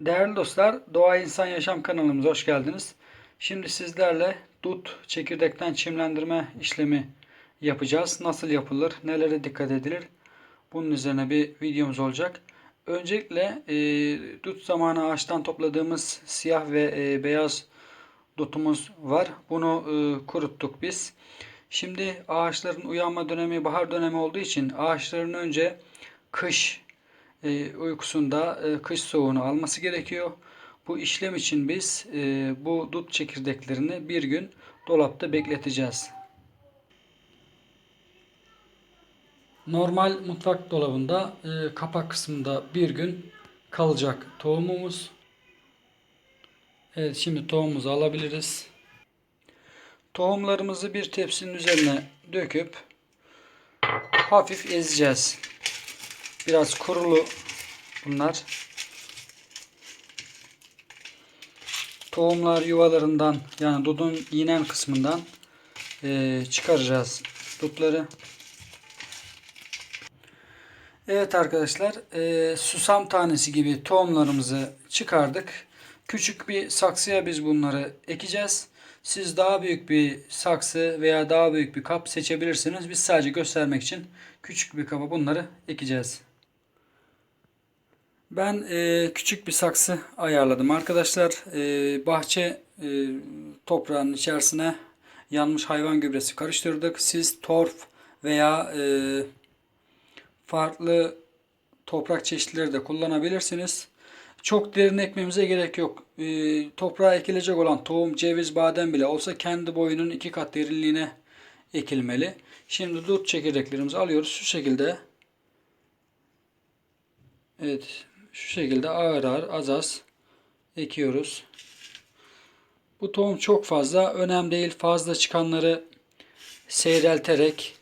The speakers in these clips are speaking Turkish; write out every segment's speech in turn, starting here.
Değerli dostlar, Doğa İnsan Yaşam kanalımıza hoş geldiniz. Şimdi sizlerle dut çekirdekten çimlendirme işlemi yapacağız. Nasıl yapılır, nelere dikkat edilir? Bunun üzerine bir videomuz olacak. Öncelikle e, dut zamanı ağaçtan topladığımız siyah ve e, beyaz dutumuz var. Bunu e, kuruttuk biz. Şimdi ağaçların uyanma dönemi bahar dönemi olduğu için ağaçların önce kış e, uykusunda e, kış soğuğunu alması gerekiyor. Bu işlem için biz e, bu dut çekirdeklerini bir gün dolapta bekleteceğiz. Normal mutfak dolabında kapak kısmında bir gün kalacak tohumumuz. Evet şimdi tohumumuzu alabiliriz. Tohumlarımızı bir tepsinin üzerine döküp hafif ezeceğiz. Biraz kurulu bunlar. Tohumlar yuvalarından yani dudun inen kısmından eee, çıkaracağız dutları. Evet arkadaşlar eee, susam tanesi gibi tohumlarımızı çıkardık. Küçük bir saksıya biz bunları ekeceğiz. Siz daha büyük bir saksı veya daha büyük bir kap seçebilirsiniz. Biz sadece göstermek için küçük bir kaba bunları ekeceğiz. Ben e, küçük bir saksı ayarladım arkadaşlar. E, bahçe e, toprağının içerisine yanmış hayvan gübresi karıştırdık. Siz torf veya e, farklı toprak çeşitleri de kullanabilirsiniz. Çok derin ekmemize gerek yok. E, toprağa ekilecek olan tohum, ceviz, badem bile olsa kendi boyunun iki kat derinliğine ekilmeli. Şimdi dut çekirdeklerimizi alıyoruz. Şu şekilde Evet. Şu şekilde ağır ağır az az ekiyoruz. Bu tohum çok fazla. Önemli değil. Fazla çıkanları seyrelterek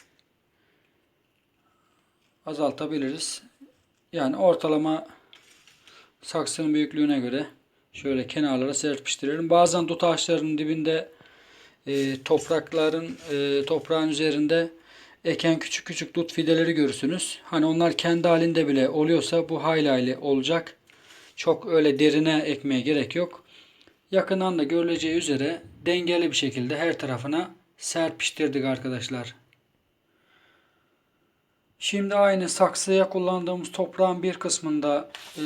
azaltabiliriz. Yani ortalama saksının büyüklüğüne göre şöyle kenarlara serpiştirelim. Bazen dut ağaçlarının dibinde e, toprakların e, toprağın üzerinde eken küçük küçük dut fideleri görürsünüz. Hani onlar kendi halinde bile oluyorsa bu hayli hayli olacak. Çok öyle derine ekmeye gerek yok. Yakından da görüleceği üzere dengeli bir şekilde her tarafına serpiştirdik arkadaşlar. Şimdi aynı saksıya kullandığımız toprağın bir kısmında e,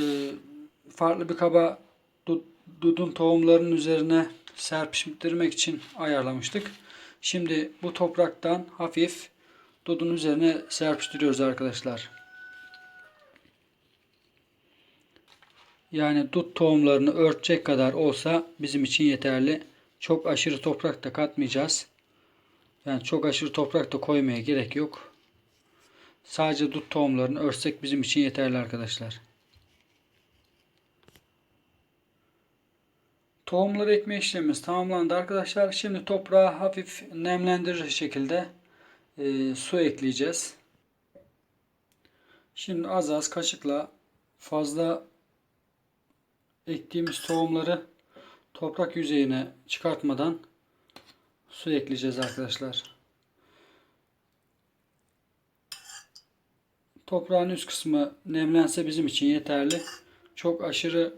farklı bir kaba dut, dudun tohumlarının üzerine serpiştirmek için ayarlamıştık. Şimdi bu topraktan hafif dudun üzerine serpiştiriyoruz arkadaşlar. Yani dut tohumlarını örtecek kadar olsa bizim için yeterli. Çok aşırı toprak da katmayacağız. Yani çok aşırı toprak da koymaya gerek yok. Sadece dut tohumlarını örtsek bizim için yeterli arkadaşlar. Tohumları ekme işlemimiz tamamlandı arkadaşlar. Şimdi toprağı hafif nemlendirir şekilde e, su ekleyeceğiz. Şimdi az az kaşıkla fazla ektiğimiz tohumları toprak yüzeyine çıkartmadan su ekleyeceğiz arkadaşlar. Toprağın üst kısmı nemlense bizim için yeterli. Çok aşırı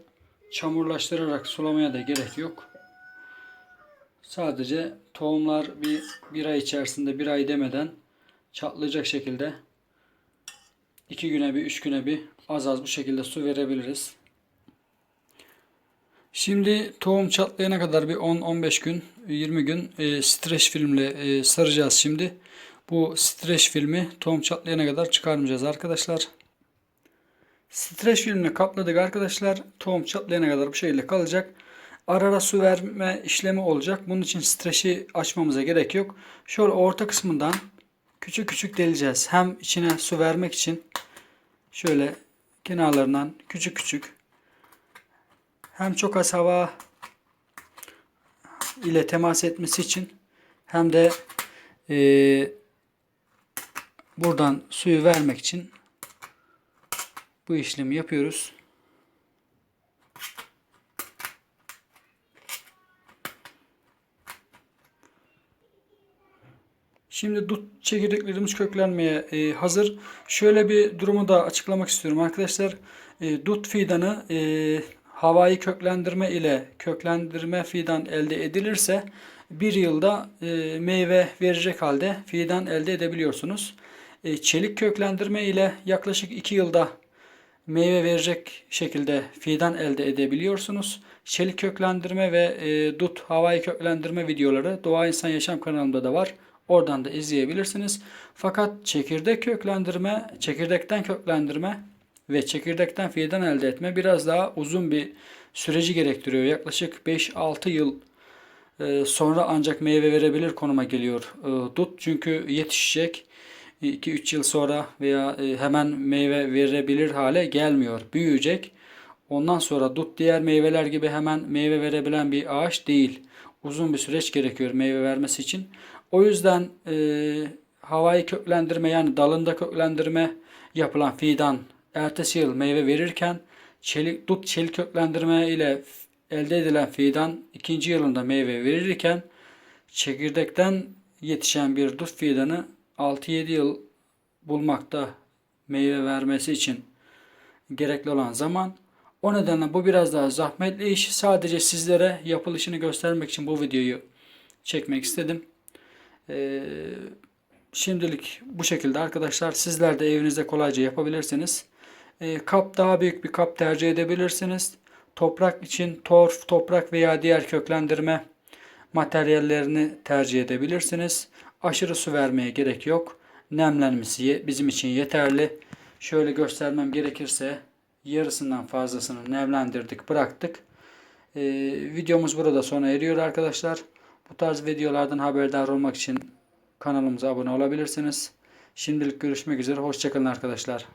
çamurlaştırarak sulamaya da gerek yok. Sadece tohumlar bir, bir ay içerisinde bir ay demeden çatlayacak şekilde iki güne bir üç güne bir az az bu şekilde su verebiliriz. Şimdi tohum çatlayana kadar bir 10-15 gün 20 gün e, streç filmle e, saracağız şimdi. Bu streç filmi tohum çatlayana kadar çıkarmayacağız arkadaşlar. Streç filmle kapladık arkadaşlar. Tohum çatlayana kadar bu şekilde kalacak. Ara ara su verme işlemi olacak. Bunun için streçi açmamıza gerek yok. Şöyle orta kısmından küçük küçük deleceğiz. Hem içine su vermek için şöyle kenarlarından küçük küçük hem çok az hava ile temas etmesi için hem de e, buradan suyu vermek için bu işlemi yapıyoruz. Şimdi dut çekirdeklerimiz köklenmeye e, hazır. Şöyle bir durumu da açıklamak istiyorum arkadaşlar. E, dut fidanı e, havai köklendirme ile köklendirme fidan elde edilirse bir yılda e, meyve verecek halde fidan elde edebiliyorsunuz. E, çelik köklendirme ile yaklaşık 2 yılda meyve verecek şekilde fidan elde edebiliyorsunuz. Çelik köklendirme ve e, dut havai köklendirme videoları Doğa İnsan Yaşam kanalımda da var. Oradan da izleyebilirsiniz. Fakat çekirdek köklendirme, çekirdekten köklendirme ve çekirdekten fidan elde etme biraz daha uzun bir süreci gerektiriyor. Yaklaşık 5-6 yıl e, sonra ancak meyve verebilir konuma geliyor e, dut. Çünkü yetişecek 2-3 yıl sonra veya e, hemen meyve verebilir hale gelmiyor. Büyüyecek. Ondan sonra dut diğer meyveler gibi hemen meyve verebilen bir ağaç değil. Uzun bir süreç gerekiyor meyve vermesi için. O yüzden e, havai köklendirme yani dalında köklendirme yapılan fidan ertesi yıl meyve verirken çelik, dut çelik köklendirme ile elde edilen fidan ikinci yılında meyve verirken çekirdekten yetişen bir dut fidanı 6-7 yıl bulmakta meyve vermesi için gerekli olan zaman. O nedenle bu biraz daha zahmetli iş. Sadece sizlere yapılışını göstermek için bu videoyu çekmek istedim. Ee, şimdilik bu şekilde arkadaşlar. Sizler de evinizde kolayca yapabilirsiniz. Ee, kap daha büyük bir kap tercih edebilirsiniz. Toprak için torf, toprak veya diğer köklendirme materyallerini tercih edebilirsiniz. Aşırı su vermeye gerek yok. Nemlenmesi bizim için yeterli. Şöyle göstermem gerekirse yarısından fazlasını nemlendirdik, bıraktık. Ee, videomuz burada sona eriyor arkadaşlar. Bu tarz videolardan haberdar olmak için kanalımıza abone olabilirsiniz. Şimdilik görüşmek üzere. Hoşçakalın arkadaşlar.